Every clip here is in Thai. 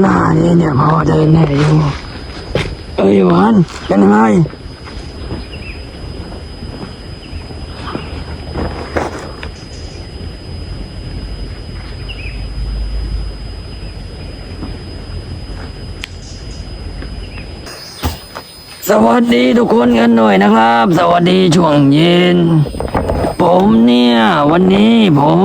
หน้านี้เนี่ยพอเดินได้อยู่เอ้ยหวานเป็นยังไงสวัสดีทุกคนกันหน่อยนะครับ สวัสดีช่วงเย็น ผมเนี่ย วันนี้ผม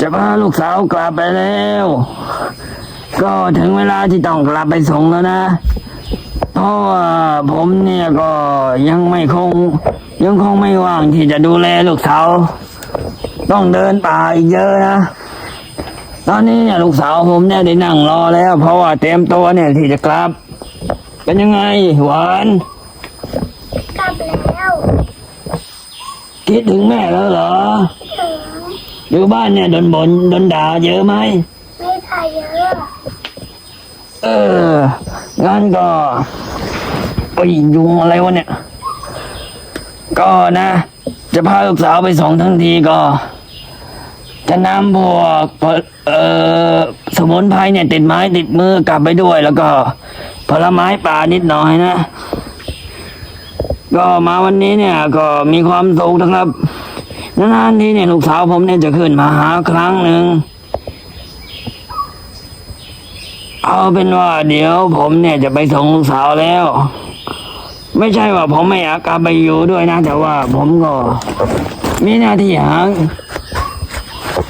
จะพาลูกสาวกลับไปแล้ว ก็ถึงเวลาที่ต้องกลับไปส่งแล้วนะ เพราะว่าผมเนี่ยก็ยังไม่คง ยังคงไม่ว่างที่จะดูแลลูกสาว ต้องเดินป่าอีกเยอะนะ ตอนนี้เนี่ยลูกสาวผมเนี่ยได้นั่งรอแล้ว เพราะว่าเตรียมตัวเนี่ยที่จะกลับ เป็นยังไงหวานกลับแล้วคิดถึงแม่แล้วเหรอถึงอยู่บ้านเนี่ยโดนบนโดนด่าเยอะไหม ไม่ทายเยอะเอองั้นก็โอ้ยยุงอะไรวะเนี่ย ก็นะ จะพาลูกสาวไปส่งทั้งทีก็ จะนำพวกเอ่อสมุนไพรเนี่ย ติดไม้ติดมือกลับไปด้วย แล้วก็ผลไม้ป่านิดหน่อยนะ ก็มาวันนี้เนี่ย ก็มีความสุขนะครับนานๆทีเนี่ยลูกสาวผมเนี่ยจะขึ้นมาหาครั้งหนึ่ง เอาเป็นว่าเดี๋ยวผมเนี่ยจะไปส่งลูกสาวแล้ว ไม่ใช่ว่าผมไม่อยากกลับไปอยู่ด้วยนะ แต่ว่าผมก็ มีหน้าที่หา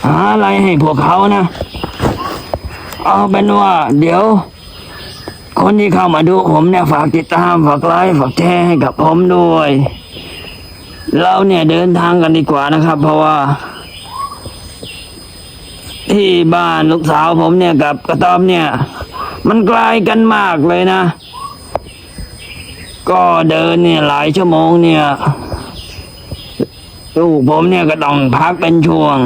หาอะไรให้พวกเขานะ เอาเป็นว่า เดี๋ยว คนที่เข้ามาดูผมเนี่ยฝากติดตามฝากไลค์ฝากแชร์ให้กับผมด้วย เราเนี่ยเดินทางกันดีกว่านะครับ เพราะว่าที่บ้านลูกสาวผมเนี่ยกับกระต๊อบเนี่ย มันไกลกันมากเลยนะ ก็เดินเนี่ยหลายชั่วโมงเนี่ยลูกผมเนี่ยก็ต้องพักเป็นช่วง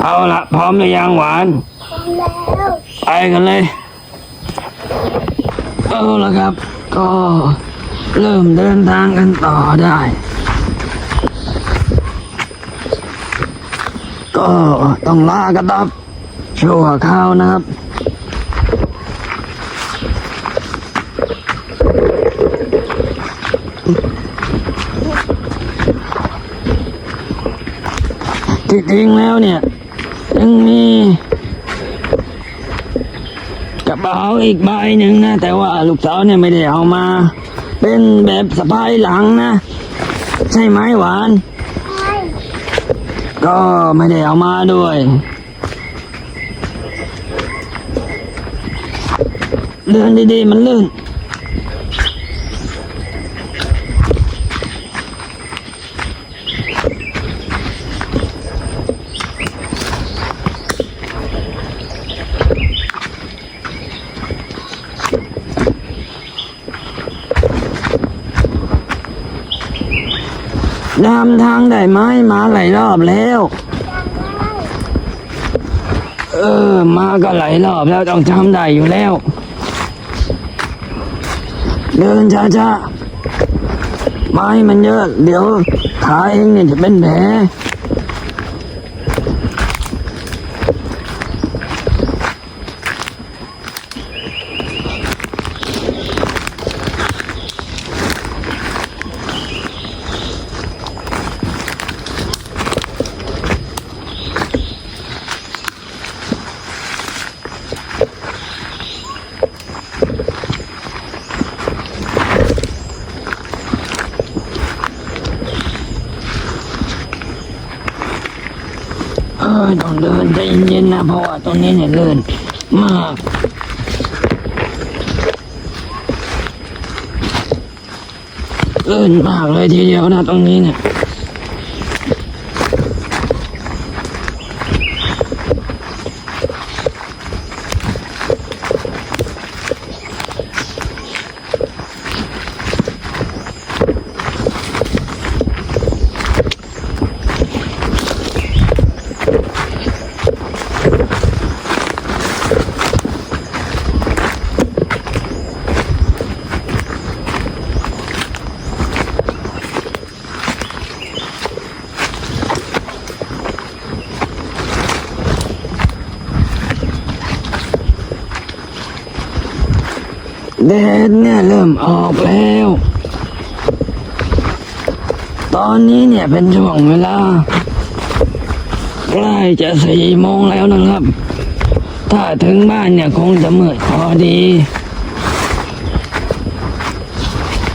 เอาละพร้อมหรือยังหวานพร้อมแล้วไปกันเลย เอาละครับ ก็เริ่มเดินทางกันต่อได้ ก็ต้องลากระตับชั่วข้าวนะครับ จริงแล้วเนี่ยยังมีกระเป๋าอีกใบหนึ่งนะ แต่ว่าลูกสาวเนี่ยไม่ได้เอามา เป็นแบบสะพายหลังนะ ใช่ไหมหวานใช่ก็ไม่ได้เอามาด้วย เดินดีๆมันลื่น นำทางได้ไหมมาหลายรอบแล้ว เออ มาก็หลายรอบแล้วต้องทำได้อยู่แล้ว เดินช้าๆไม้มันเยอะ เดี๋ยวขาเองเนี่ยจะเป็นแผล เออต้องเดินใจเย็นๆนะเพราะว่าตรงนี้เนี่ยเลื่อนมากเลื่อนมากเลยทีเดียวนะตรงนี้เนี่ย แดดเนี่ยเริ่มออกแล้ว ตอนนี้เนี่ยเป็นช่วงเวลาใกล้จะสี่โมงแล้วนะครับ ถ้าถึงบ้านเนี่ยคงจะมืดพอดี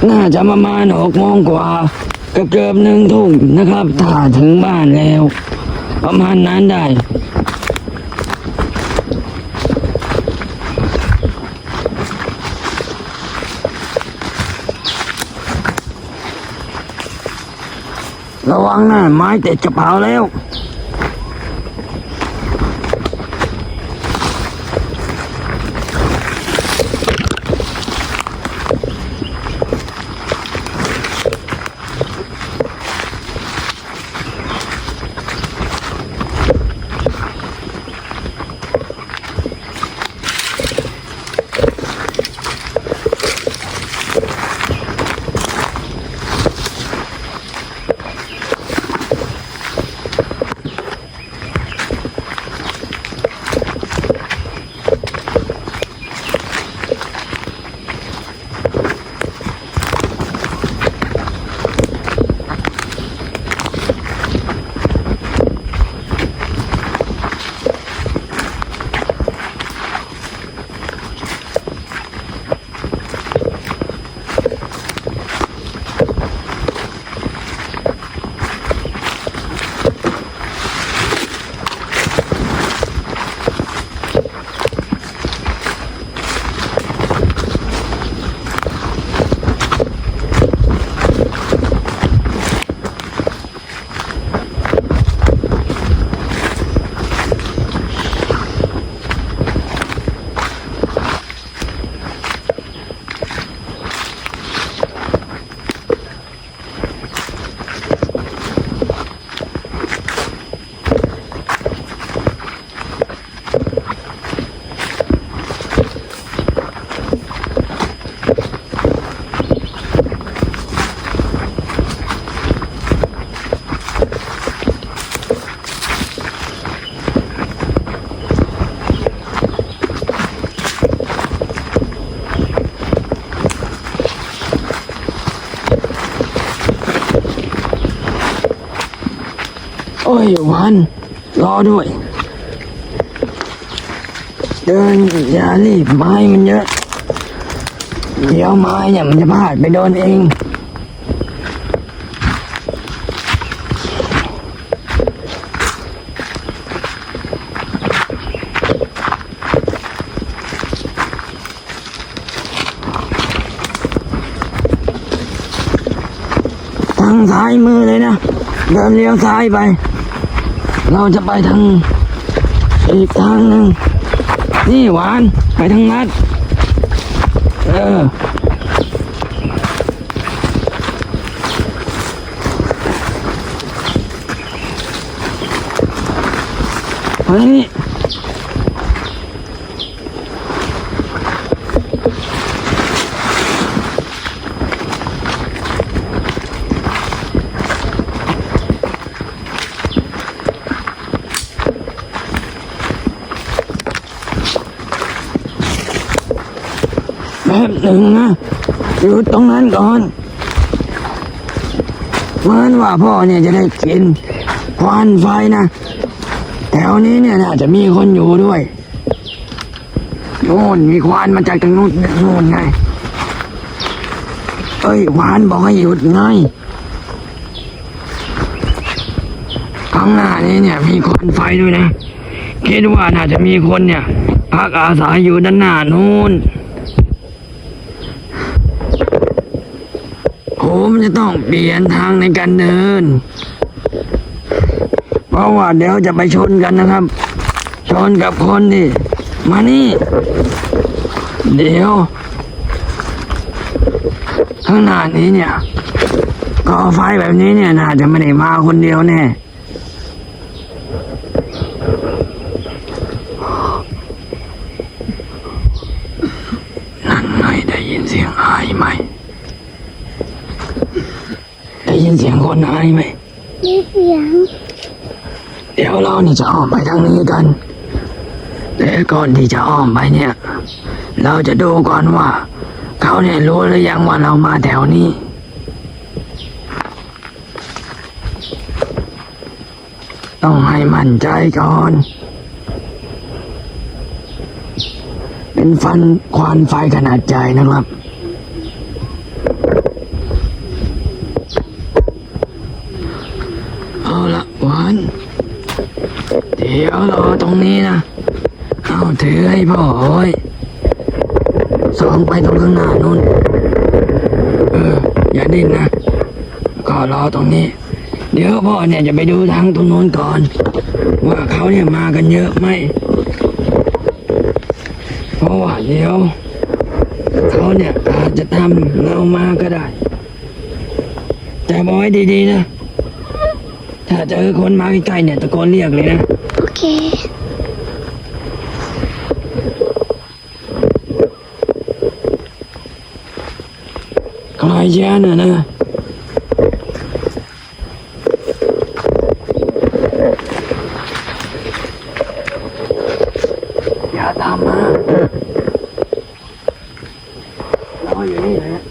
น่าจะประมาณหกโมงกว่าเกือบเกือบหนึ่งทุ่มนะครับ ถ้าถึงบ้านแล้ว ประมาณนั้นได้ ระวังนะไม้ติดกระเผาแล้ว อ้ยวันรอด้วย เดินอย่ารีบไม้มันเยอะ เดี๋ยวไม้เนี่ยมันจะพลาดไปโดนเองทางซ้ายมือเลยนะ เดินเลี้ยวซ้ายไป เราจะไปทางอีกทางหนึ่งนี่หวาน ไปทางนัด เออเฮ้ยแป๊ บหนึ่งนะอยู่ตรงนั้นก่อนเหมือนว่าพ่อเนี่ยจะได้กินควันไฟนะแถวนี้เนี่ยน่าจะมีคนอยู่ด้วยโน่นมีควานมาจากทางนู้นโน่นไงเอ้ยควานบอกให้หยุดไงข้างหน้านี้เนี่ย มีควันไฟด้วยนะคิดว่าน่าจะมีคนเนี่ย พักอาศัยอยู่ด้านหน้านู้น ผมจะต้องเปลี่ยนทางในการเดิน เพราะว่าเดี๋ยวจะไปชนกันนะครับ ชนกับคนนี่ มานี่ เดี๋ยวข้างหน้านี้เนี่ยก่อไฟแบบนี้เนี่ยน่าจะไม่ได้มาคนเดียวแน่ไงได้ยินเสียงไอายไหม ได้ ยินเสียงคนไอายไหมมีเสียง เดี๋ยวเรานี่จะอ้อมไปทางนี้กัน แต่ก่อนที่จะอ้อมไปเนี่ย เราจะดูก่อนว่า เขาเนี่ยรู้หรือยังว่าเรามาแถวนี้ต้องให้มั่นใจก่อน เป็นฟันควานไฟขนาดใหญ่นะครับ เอาละหวาน เดี๋ยวรอตรงนี้นะ เอาถือให้พ่อโอ้ยสองไปตรงข้างหน้านู่น เออ อย่าดิ้นนะ ก็รอตรงนี้ เดี๋ยวพ่อเนี่ยจะไปดูทางตรงโน้นก่อน ว่าเขาเนี่ยมากันเยอะไหม เพราะว่าเดี๋ยวเขาเนี่ยอาจจะทำเรามาก็ได้ แต่บอกให้ดีๆนะ ถ้าเจอคนมาใกล้ๆเนี่ยตะโกนเรียกเลยนะ โอเค คลายแย่น่ะนะ อย่าตามมาเราอยู่นี่นะ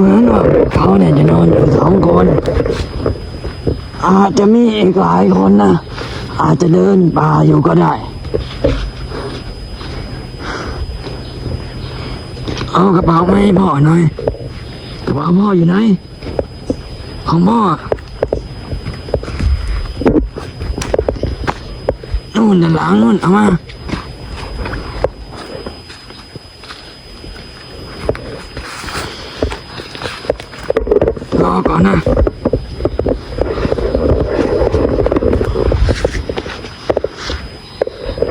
เหมือนว่าเขาเนี่ยจะน องคน อาจจะมีอีกหลายคนนะ อาจจะเดินป่าอยู่ก็ได้ เอากระเป๋ามาให้พ่อหน่อย กระเป๋าพ่ออยู่ไหน ของพ่อนู่นด้านหลังนู่นเอามา รอก่อ นะ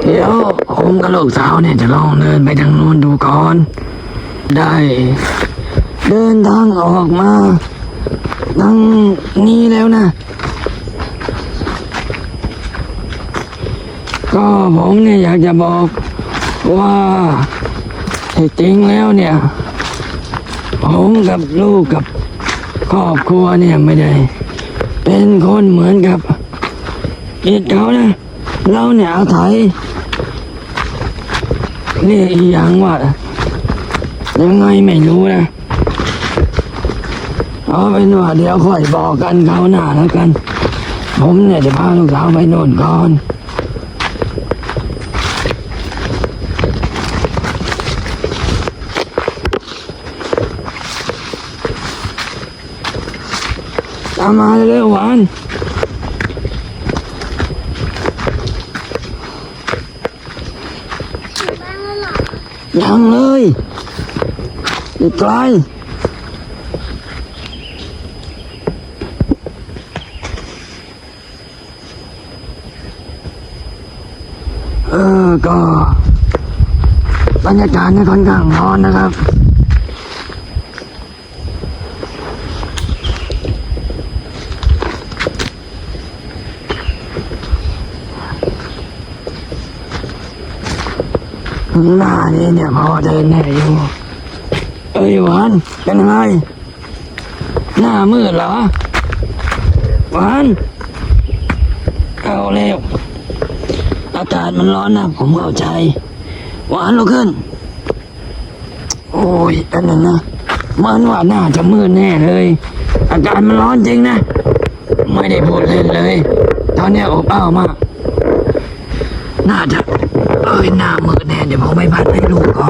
เดี๋ยวผมกับลูกสาวเนี่ยจะลองเดินไปทางนู้นดูก่อน ได้ เดินทางออกมาทางนี้แล้วนะ ก็ผมเนี่ยอยากจะบอกว่าที่จริงแล้วเนี่ยผมกับลูกกับ ครอบครัวเนี่ยไม่ได้ เป็นคนเหมือนกับอิดเขานะเราเนี่ยอาศัยเรียกอีกอย่างว่ายังไงไม่รู้นะเอาเป็นว่าเดี๋ยวค่อยบอกกันเขาหน้าแล้วกัน ผมเนี่ยจะพาลูกสาวไปโน่นก่อน ตามมาเร็วหวานยังเลยอีกไกลเออก็บรรยากาศนี่ค่อนข้างร้อนนะครับ หน้านี้เนี่ยพอเดินได้อยู่เอ้ยหวานเป็นไงหน้ามืดเหรอหวานเอาเร็วอากาศมันร้อนนะผมเข้าใจ หวานลุกขึ้น โอ้ยอันนั้นนะมันว่าน่าจะมืดแน่เลย อากาศมันร้อนจริงนะ ไม่ได้พูดเล่นเลย ตอนนี้อบอ้าวมาก น่าจะเอ้ยหน้ามืด เดี๋ยวเอาใบพัดให้ลูกเอา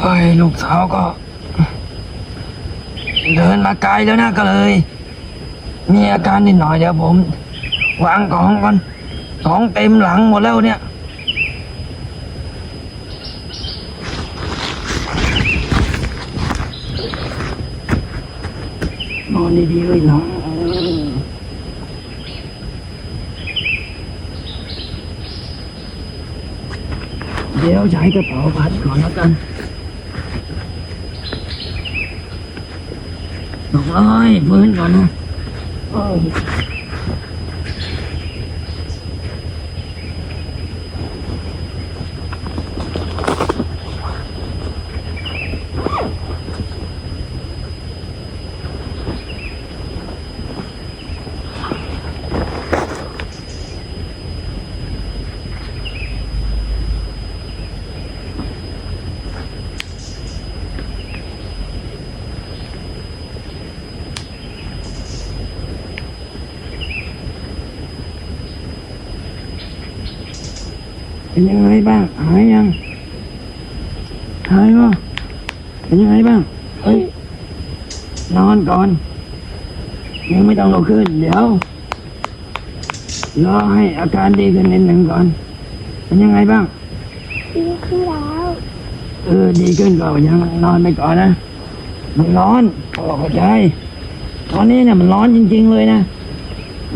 ไอ้ลูกสาวก็ เดินมาไกลแล้วนะก็เลย มีอาการนิดหน่อยเดี๋ยวผม วางของกันของเต็มหลังหมดแล้วเนี่ย อนดีๆเลยน้องเดี๋ยวใช้กระเป๋าพัดก่อนแล้วกันสองร้ยพื้นก่อนนะ เออเป็นยังไงบ้าง หายยัง หายป่ะเป็นยังไงบ้าง เฮ้ย นอนก่อน ยังไม่ต้องลุกขึ้น เดี๋ยว รอให้อาการดีขึ้นนิดหนึ่งก่อน เป็นยังไงบ้าง ดีขึ้นแล้ว เออ ดีขึ้นก็ยังนอนไปก่อนนะ มันร้อนพ่อเข้าใจ ตอนนี้เนี่ยมันร้อนจริง ๆ เลยนะ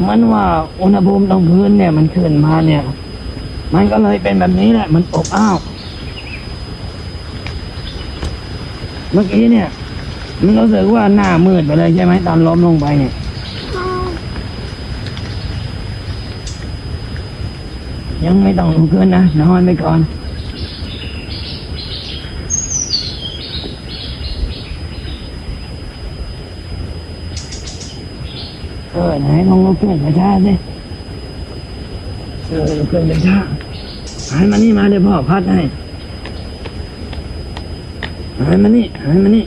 มันว่าอุณหภูมิตรงพื้นเนี่ยมันขึ้นมาเนี่ย มันก็เลยเป็นแบบนี้แหละ มันอบอ้าว เมื่อกี้เนี่ย มันรู้สึกว่าหน้ามืดไปเลยใช่ไหมตอนล้มลงไปเนี่ยยังไม่ต้องลุกขึ้นนะ นอนไปก่อนเออไหนลองลุกขึ้นช้าสิเออลุกขึ้นช้า หันมานี่มาเดี๋ยวพ่อพัดให้หันมานี่หันมานี่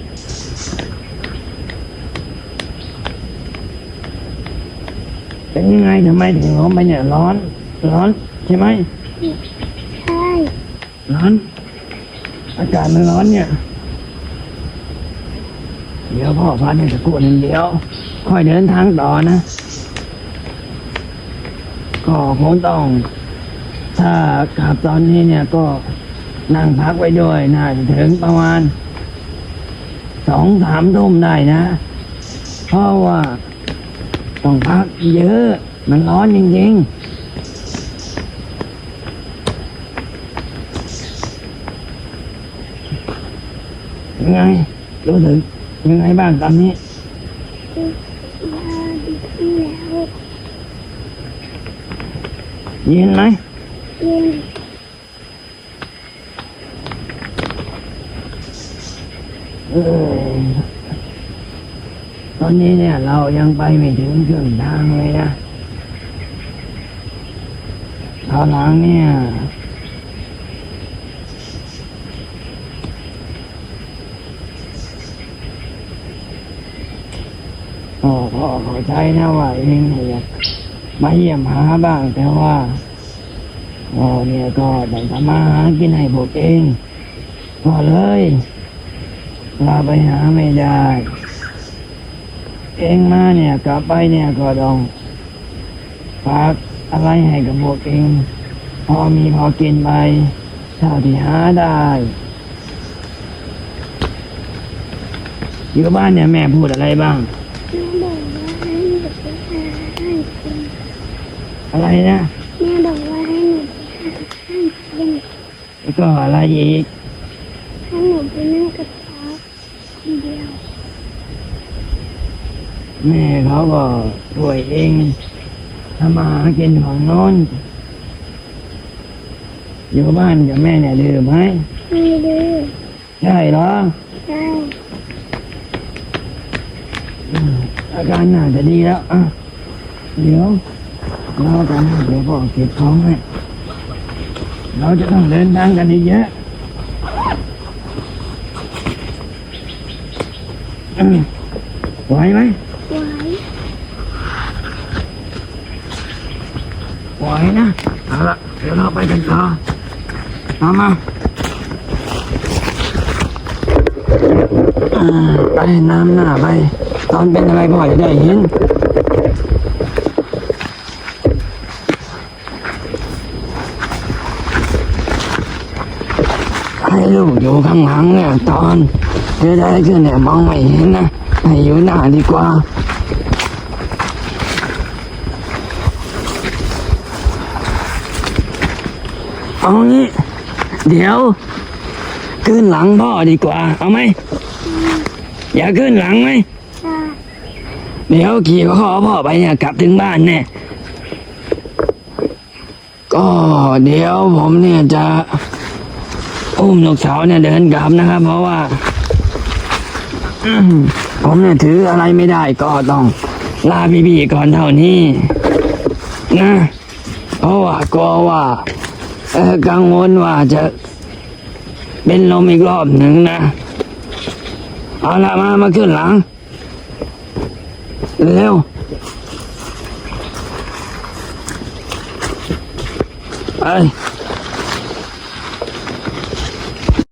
เป็นยังไงทำไมถึงล้มไปเนี่ยร้อน ร้อนใช่ไหมใช่ ร้อน อากาศมันร้อนเนี่ย เดี๋ยวพ่อพาเนี่ยสักครู่หนึ่งเดียว ค่อยเดินทางต่อนะ ก็คงต้อง ถ้ากลับตอนนี้เนี่ยก็นั่งพักไว้ด้วยน่าจะถึงประมาณสองสามทุ่มได้นะ เพราะว่าต้องพักเยอะ มันร้อนจริงๆยังไงรู้สึกยังไงบ้างตอนนี้เย็นไหม ยินตอนนี้เนี่ยเรายังไปไม่ถึงครึ่งทางเลยนะคราวหลังเนี่ยพ่อพ่อข้าใจนะว่าเองอยากมาเยี่ยมหาบ้างแต่ว่า พ่อเนี่ยก็ต้องทำมาหากินให้พวกเองก็เลยลาไปหาไม่ได้ เองมาเนี่ยกลับไปเนี่ยก็ต้องฝากอะไรให้กับพวกเอง พอมีพอกินไปเท่าที่หาได้อยู่บ้านเนี่ยแม่พูดอะไรบ้างแม่บอกว่าให้หนูไปหาให้กินอะไรนะ แม่บอกว่าให้หนูไปหาให้กิน แล้วก็อะไรอีกให้หนูไปนั่งกับพ่อคนเดียว แม่เขาก็ช่วยเองทำมาหากินของโน้นอยู่บ้านกับแม่เนี่ยดื้อไหมไม่ดื้อใช่เหรอ ใช่อืมอาการน่าจะดีแล้วอะเดี๋ยวเรากันนะเดี๋ยวพ่อเก็บของให้ เราจะต้องเดินทางกันอีกเยอะไหวไหมไว้ไหวนะ เอาละเดี๋ยวเราไปกันต่อมามาไปน้ำหน้าไป ตอนเป็นอะไรพ่อจะได้เห็น ให้ลูกอยู่ข้างหลังเนี่ยตอนเกิดอะไรขึ้นเนี่ยมองไม่เห็นนะให้อยู่หน้าดีกว่าเอางี้เดี๋ยวขึ้นหลังพ่อดีกว่า เอาไหมอย่าขึ้นหลังไหมได้เดี๋ยวขี่คอพ่อไปเนี่ยกลับถึงบ้านแน่ก็เดี๋ยวผมเนี่ยจะ อุ้มลูกสาวเนี่ยเดินกลับนะครับ เพราะว่าผมเนี่ยถืออะไรไม่ได้ก็ต้องลาพี่ๆก่อนเท่านี้ นะเพราะว่ากลัวว่าเออกังวลว่าจะเป็นลมอีกรอบหนึ่งนะ เอาละมามาขึ้นหลัง เร็วไป